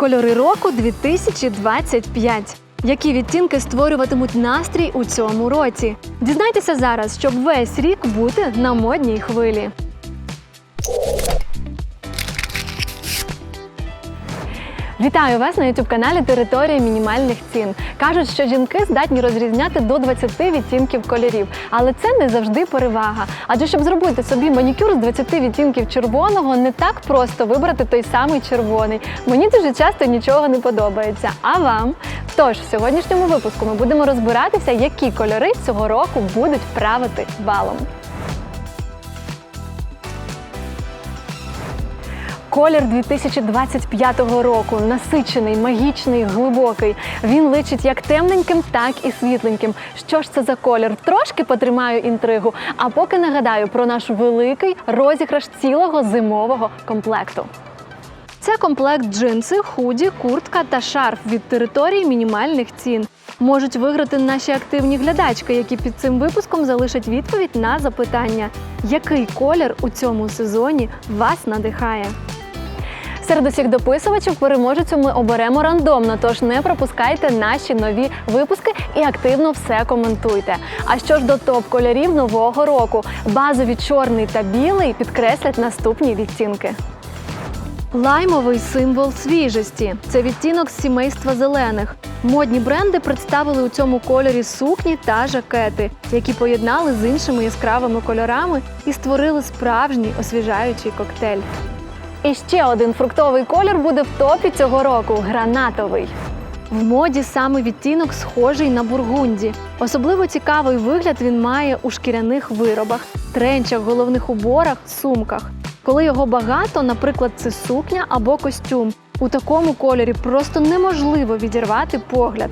Кольори року 2025. Які відтінки створюватимуть настрій у цьому році? Дізнайтеся зараз, щоб весь рік бути на модній хвилі. Вітаю вас на youtube каналі Територія мінімальних цін. Кажуть, що жінки здатні розрізняти до 20 відтінків кольорів, але це не завжди перевага. Адже щоб зробити собі манікюр з 20 відтінків червоного, не так просто вибрати той самий червоний. Мені дуже часто нічого не подобається. А вам? Тож в сьогоднішньому випуску ми будемо розбиратися, які кольори цього року будуть правити балом. Колір 2025 року насичений, магічний, глибокий. Він личить як темненьким, так і світленьким. Що ж це за колір? Трошки потримаю інтригу. А поки нагадаю про наш великий розіграш цілого зимового комплекту. Це комплект джинси, худі, куртка та шарф від території мінімальних цін. Можуть виграти наші активні глядачки, які під цим випуском залишать відповідь на запитання, який колір у цьому сезоні вас надихає. Серед усіх дописувачів переможецю ми оберемо рандомно, тож не пропускайте наші нові випуски і активно все коментуйте. А що ж до топ-кольорів нового року? Базові чорний та білий підкреслять наступні відтінки. Лаймовий символ свіжості це відтінок з сімейства зелених. Модні бренди представили у цьому кольорі сукні та жакети, які поєднали з іншими яскравими кольорами і створили справжній освіжаючий коктейль. І ще один фруктовий колір буде в топі цього року гранатовий. В моді саме відтінок схожий на бургунді. Особливо цікавий вигляд він має у шкіряних виробах, тренчах, головних уборах, сумках. Коли його багато, наприклад, це сукня або костюм. У такому кольорі просто неможливо відірвати погляд.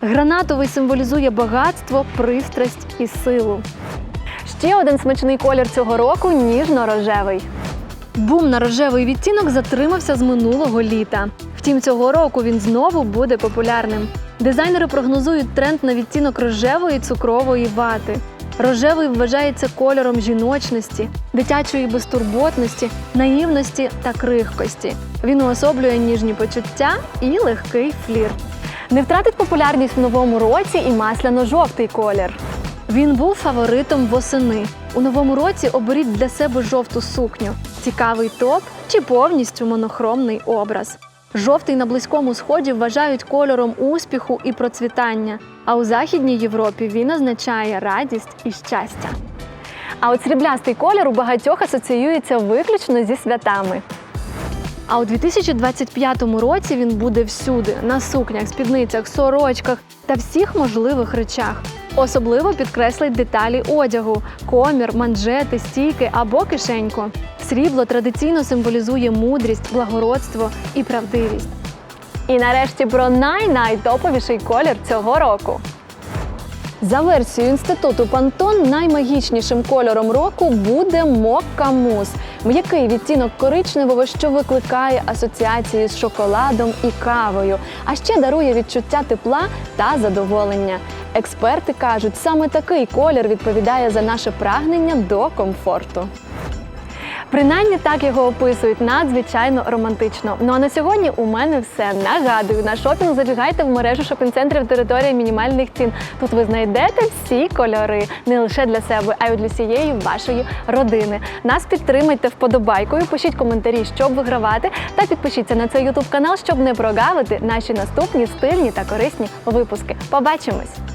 Гранатовий символізує багатство, пристрасть і силу. Ще один смачний колір цього року ніжно-рожевий. Бум на рожевий відтінок затримався з минулого літа. Втім, цього року він знову буде популярним. Дизайнери прогнозують тренд на відтінок рожевої цукрової вати. Рожевий вважається кольором жіночності, дитячої безтурботності, наївності та крихкості. Він уособлює ніжні почуття і легкий флір. Не втратить популярність в новому році і масляно-жовтий колір. Він був фаворитом восени. У новому році оберіть для себе жовту сукню, цікавий топ чи повністю монохромний образ. Жовтий на близькому сході вважають кольором успіху і процвітання. А у Західній Європі він означає радість і щастя. А от сріблястий колір у багатьох асоціюється виключно зі святами. А у 2025 році він буде всюди на сукнях, спідницях, сорочках та всіх можливих речах. Особливо підкреслить деталі одягу: комір, манжети, стійки або кишеньку. Срібло традиційно символізує мудрість, благородство і правдивість. І нарешті про най-найтоповіший колір цього року. За версією інституту Пантон наймагічнішим кольором року буде Мокка Мус. М'який відтінок коричневого, що викликає асоціації з шоколадом і кавою, а ще дарує відчуття тепла та задоволення. Експерти кажуть, саме такий колір відповідає за наше прагнення до комфорту. Принаймні так його описують надзвичайно романтично. Ну а на сьогодні у мене все. Нагадую, на шопінг забігайте в мережу шопінг-центрів територія мінімальних цін. Тут ви знайдете всі кольори не лише для себе, а й для всієї вашої родини. Нас підтримайте вподобайкою, пишіть коментарі, щоб вигравати, та підпишіться на цей ютуб канал, щоб не прогавити наші наступні стильні та корисні випуски. Побачимось!